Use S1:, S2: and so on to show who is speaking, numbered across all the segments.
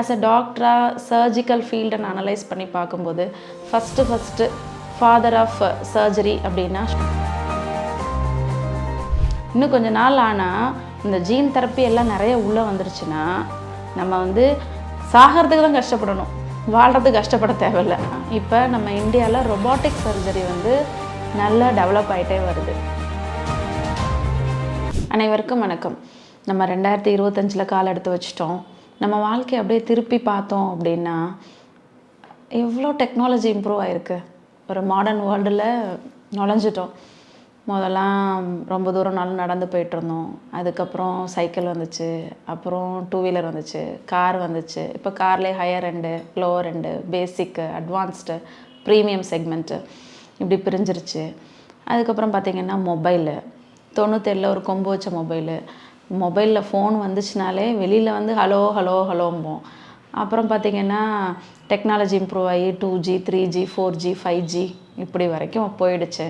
S1: As a டாக்டராக surgical ஃபீல்டை நான் அனலைஸ் பண்ணி பார்க்கும்போது first first father of surgery அப்படின்னா இன்னும் கொஞ்ச நாள் ஆனால் இந்த ஜீன் தெரப்பி எல்லாம் நிறைய உள்ளே வந்துருச்சுன்னா நம்ம வந்து சாகிறதுக்கு தான் கஷ்டப்படணும். வாழ்கிறதுக்கு கஷ்டப்பட தேவையில்ல. இப்போ நம்ம இந்தியாவில் ரொபாட்டிக் சர்ஜரி வந்து நல்லா டெவலப் ஆகிட்டே வருது. அனைவருக்கும் வணக்கம். நம்ம ரெண்டாயிரத்தி இருபத்தஞ்சில் கால் எடுத்து வச்சிட்டோம். நம்ம வாழ்க்கையை அப்படியே திருப்பி பார்த்தோம் அப்படின்னா எவ்வளோ டெக்னாலஜி இம்ப்ரூவ் ஆகிருக்கு ஒரு மாடர்ன் வேர்ல்டில் நுழைஞ்சிட்டோம். முதல்லாம் ரொம்ப தூரம் நாள் நடந்து போயிட்டுருந்தோம் அதுக்கப்புறம் சைக்கிள் வந்துச்சு. அப்புறம் டூ வீலர் வந்துச்சு. கார் வந்துச்சு. இப்போ கார்லேயே ஹையர் ரெண்டு லோவர் ரெண்டு பேசிக்கு அட்வான்ஸ்டு ப்ரீமியம் செக்மெண்ட்டு இப்படி பிரிஞ்சிருச்சு. அதுக்கப்புறம் பார்த்திங்கன்னா மொபைலு தொண்ணூத்தேழில் ஒரு கொம்பு வச்ச மொபைலு மொபைலில் ஃபோன் வந்துச்சுனாலே வெளியில் வந்து ஹலோ ஹலோ ஹலோம்போம் அப்புறம் பார்த்திங்கன்னா டெக்னாலஜி இம்ப்ரூவ் ஆகி two G three G four G five G இப்படி வரைக்கும் போயிடுச்சு.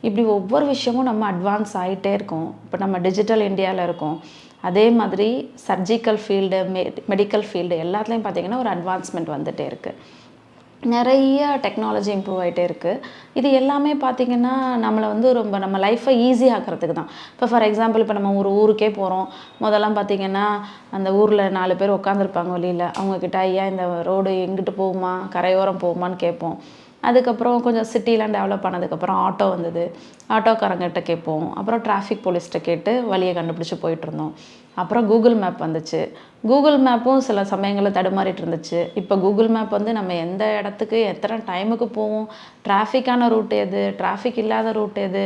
S1: இப்படி ஒவ்வொரு விஷயமும் நம்ம அட்வான்ஸ் ஆகிட்டே இருக்கோம். இப்போ நம்ம டிஜிட்டல் இந்தியாவில் இருக்கோம். அதே மாதிரி சர்ஜிக்கல் ஃபீல்டு மெ மெடிக்கல் ஃபீல்டு எல்லாத்துலேயும் பார்த்திங்கன்னா ஒரு அட்வான்ஸ்மெண்ட் வந்துகிட்டே இருக்குது நிறைய டெக்னாலஜி இம்ப்ரூவ் ஆகிட்டே இருக்குது இது எல்லாமே பார்த்திங்கன்னா நம்மளை வந்து ரொம்ப நம்ம லைஃப்பை ஈஸி ஆக்கிறதுக்கு தான். இப்போ ஃபார் எக்ஸாம்பிள் இப்போ நம்ம ஒரு ஊருக்கே போகிறோம் முதல்லாம் பார்த்திங்கன்னா அந்த ஊரில் நாலு பேர் உட்காந்துருப்பாங்க வெளியில். அவங்கக்கிட்ட ஐயா இந்த ரோடு எங்கிட்டு போகுமா? கரையோரம் போகுமான்னு கேட்போம். அதுக்கப்புறம் கொஞ்சம் சிட்டிலாம் டெவலப் ஆனதுக்கப்புறம் ஆட்டோ வந்தது. ஆட்டோக்காரங்கிட்ட கேட்போம். அப்புறம் டிராஃபிக் போலீஸ்கிட்ட கேட்டு வழியை கண்டுபிடிச்சி போயிட்டுருந்தோம் அப்புறம் கூகுள் மேப் வந்துச்சு. கூகுள் மேப்பும் சில சமயங்களில் தடுமாறிட்டு இருந்துச்சு. இப்போ கூகுள் மேப் வந்து நம்ம எந்த இடத்துக்கு எத்தனை டைமுக்கு போவோம்? டிராஃபிக்கான ரூட் எது? டிராஃபிக் இல்லாத ரூட் எது?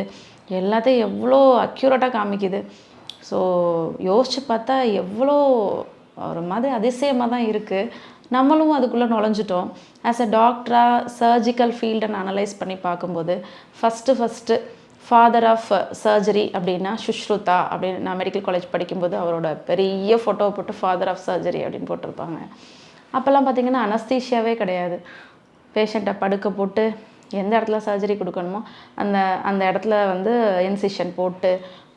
S1: எல்லாத்தையும் எவ்வளோ அக்யூரேட்டாக காமிக்குது. ஸோ யோசித்து பார்த்தா எவ்வளோ ஒரு மாதிரி அதிசயமாக தான் இருக்குது நம்மளும் அதுக்குள்ளே நுழைஞ்சிட்டோம். ஆஸ் அ டாக்டராக சர்ஜிக்கல் ஃபீல்டை நான் அனலைஸ் பண்ணி பார்க்கும்போது first first father of surgery அப்படின்னா சுஷ்ருதா அப்படின்னு நான் மெடிக்கல் காலேஜ் படிக்கும்போது அவரோட பெரிய ஃபோட்டோவை போட்டு ஃபாதர் ஆஃப் சர்ஜரி அப்படின்னு போட்டிருப்பாங்க. அப்போல்லாம் பார்த்தீங்கன்னா அனஸ்தீஷியாவே கிடையாது. பேஷண்ட்டை படுக்க போட்டு எந்த இடத்துல சர்ஜரி கொடுக்கணுமோ அந்த அந்த இடத்துல வந்து இன்சிஷன் போட்டு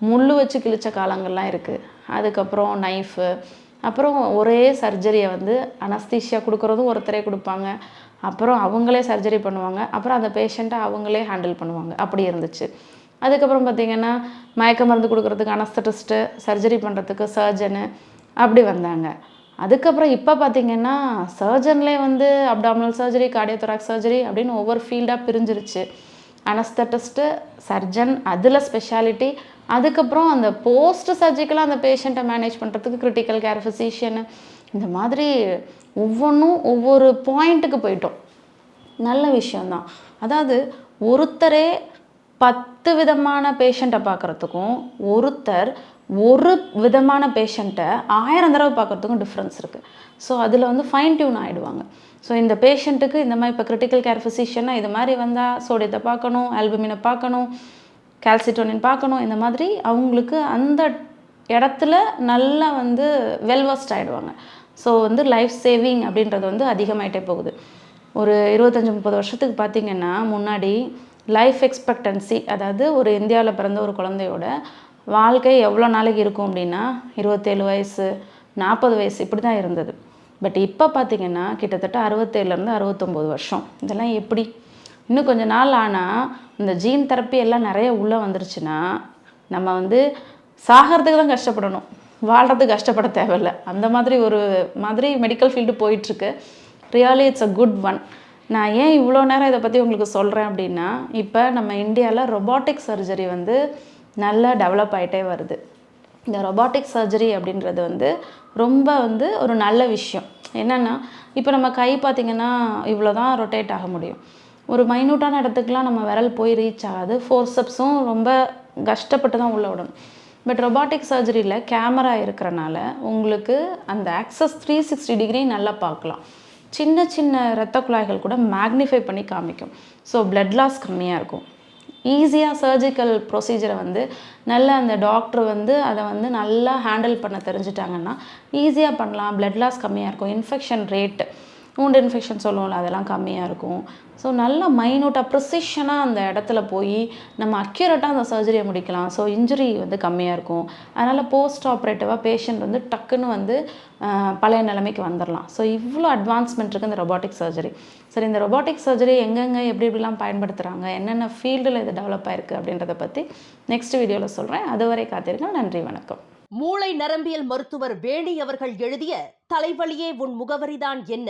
S1: முள் வச்சு கிழிச்ச காலங்கள்லாம் இருக்குது அதுக்கப்புறம் நைஃபு அப்புறம் ஒரே சர்ஜரியை வந்து அனஸ்தீஷியா கொடுக்குறதும் ஒருத்தரே கொடுப்பாங்க. அப்புறம் அவங்களே சர்ஜரி பண்ணுவாங்க. அப்புறம் அந்த பேஷண்ட்டை அவங்களே ஹேண்டில் பண்ணுவாங்க. அப்படி இருந்துச்சு. அதுக்கப்புறம் பார்த்திங்கன்னா மயக்க மருந்து கொடுக்குறதுக்கு அனஸ்தட்டிஸ்ட்டு சர்ஜரி பண்ணுறதுக்கு சர்ஜனு அப்படி வந்தாங்க. அதுக்கப்புறம் இப்போ பார்த்திங்கன்னா சர்ஜன்லேயே வந்து அப்டாமினல் சர்ஜரி கார்டியோதொராக் சர்ஜரி அப்படின்னு ஒவ்வொரு ஃபீல்டாக பிரிஞ்சிருச்சு. அனஸ்தட்டிஸ்ட்டு சர்ஜன் அதில் ஸ்பெஷாலிட்டி அதுக்கப்புறம் அந்த போஸ்ட் சர்ஜிக்கலாக அந்த பேஷண்ட்டை மேனேஜ் பண்ணுறதுக்கு கிரிட்டிக்கல் கேர் ஃபிசிஷியனு இந்த மாதிரி ஒவ்வொன்றும் ஒவ்வொரு பாயிண்ட்டுக்கு போயிட்டோம். நல்ல விஷயந்தான் அதாவது ஒருத்தரே பத்து விதமான பேஷண்ட்டை பார்க்குறதுக்கும் ஒருத்தர் ஒரு விதமான பேஷண்ட்டை ஆயிரம் தடவை பார்க்குறதுக்கும் டிஃப்ரென்ஸ் இருக்குது ஸோ அதில் வந்து ஃபைன் டியூன் ஆகிடுவாங்க ஸோ இந்த பேஷண்ட்டுக்கு இந்த மாதிரி இப்போ கிரிட்டிக்கல் கேர் ஃபிசிஷியனாக இது மாதிரி வந்தால் சோடியத்தை பார்க்கணும் ஆல்பமினை பார்க்கணும் கால்சிட்டோனின் பார்க்கணும் இந்த மாதிரி அவங்களுக்கு அந்த இடத்துல நல்லா வந்து வெல்வஸ்ட் ஆகிடுவாங்க ஸோ வந்து லைஃப் சேவிங் அப்படின்றது வந்து அதிகமாயிட்டே போகுது. ஒரு இருபத்தஞ்சி முப்பது வருஷத்துக்கு பார்த்திங்கன்னா முன்னாடி லைஃப் எக்ஸ்பெக்டன்சி அதாவது ஒரு இந்தியாவில் பிறந்த ஒரு குழந்தையோட வாழ்க்கை எவ்வளோ நாளைக்கு இருக்கும் அப்படின்னா இருபத்தேழு வயசு நாற்பது வயசு இப்படி தான் இருந்தது. பட் இப்போ பார்த்திங்கன்னா கிட்டத்தட்ட அறுபத்தேழுலேருந்து அறுபத்தொம்போது வருஷம். இதெல்லாம் எப்படி? இன்னும் கொஞ்ச நாள் ஆனால் இந்த ஜீன் தெரப்பி எல்லாம் நிறைய உள்ளே வந்துருச்சுன்னா நம்ம வந்து சாகிறதுக்கு தான் கஷ்டப்படணும். வாழ்கிறதுக்கு கஷ்டப்பட தேவையில்ல. அந்த மாதிரி ஒரு மாதிரி மெடிக்கல் ஃபீல்டு போயிட்டுருக்கு. Really it's a good one நான் ஏன் இவ்வளோ நேரம் இதை பற்றி உங்களுக்கு சொல்கிறேன் அப்படின்னா இப்போ நம்ம இந்தியாவில் ரொபாட்டிக் சர்ஜரி வந்து நல்லா டெவலப் ஆகிட்டே வருது. இந்த ரொபாட்டிக் சர்ஜரி அப்படின்றது வந்து ரொம்ப வந்து ஒரு நல்ல விஷயம். என்னென்னா இப்போ நம்ம கை பார்த்திங்கன்னா இவ்வளோ தான் ரொட்டேட் ஆக முடியும். ஒரு மைனூட்டான இடத்துக்குலாம் நம்ம விரல் போய் ரீச் ஆகாது. ஃபோர்சப்ஸும் ரொம்ப கஷ்டப்பட்டு தான் உள்ள விடணும் பட் ரொபாட்டிக் சர்ஜரியில் கேமரா இருக்கிறனால உங்களுக்கு அந்த ஆக்சஸ் த்ரீ சிக்ஸ்டி டிகிரி நல்லா பார்க்கலாம். சின்ன சின்ன இரத்த குழாய்கள் கூட மேக்னிஃபை பண்ணி காமிக்கும். ஸோ பிளட் லாஸ் கம்மியாக இருக்கும். ஈஸியாக சர்ஜிக்கல் ப்ரொசீஜரை வந்து நல்ல அந்த டாக்டர் வந்து அதை வந்து நல்லா ஹேண்டில் பண்ண தெரிஞ்சிட்டாங்கன்னா ஈஸியாக பண்ணலாம். ப்ளட் லாஸ் கம்மியாக இருக்கும். இன்ஃபெக்ஷன் ரேட்டு wound இன்ஃபெக்ஷன் சொல்லுவோம்ல அதெல்லாம் கம்மியாக இருக்கும். ஸோ நல்லா மைனூட்டாக ப்ரிசிஷனாக அந்த இடத்துல போய் நம்ம அக்யூரேட்டாக அந்த சர்ஜரியை முடிக்கலாம். ஸோ இன்ஜுரி வந்து கம்மியாக இருக்கும். அதனால் போஸ்ட் ஆப்ரேட்டிவாக பேஷண்ட் வந்து டக்குன்னு வந்து பழைய நிலைமைக்கு வந்துடலாம் ஸோ இவ்வளோ அட்வான்ஸ்மெண்ட் இருக்குது இந்த ரொபாட்டிக் சர்ஜரி சரி இந்த ரொபாட்டிக் சர்ஜரி எங்கெங்கே எப்படி எப்படிலாம் பயன்படுத்துகிறாங்க என்னென்ன ஃபீல்டில் இது டெவலப் ஆயிருக்கு அப்படின்றத பற்றி நெக்ஸ்ட் வீடியோவில் சொல்கிறேன் அதுவரை காத்திருங்க நன்றி வணக்கம்.
S2: மூளை நரம்பியல் மருத்துவர் வேணி அவர்கள் எழுதிய தலைவலியே உன் முகவரிதான் என்ன?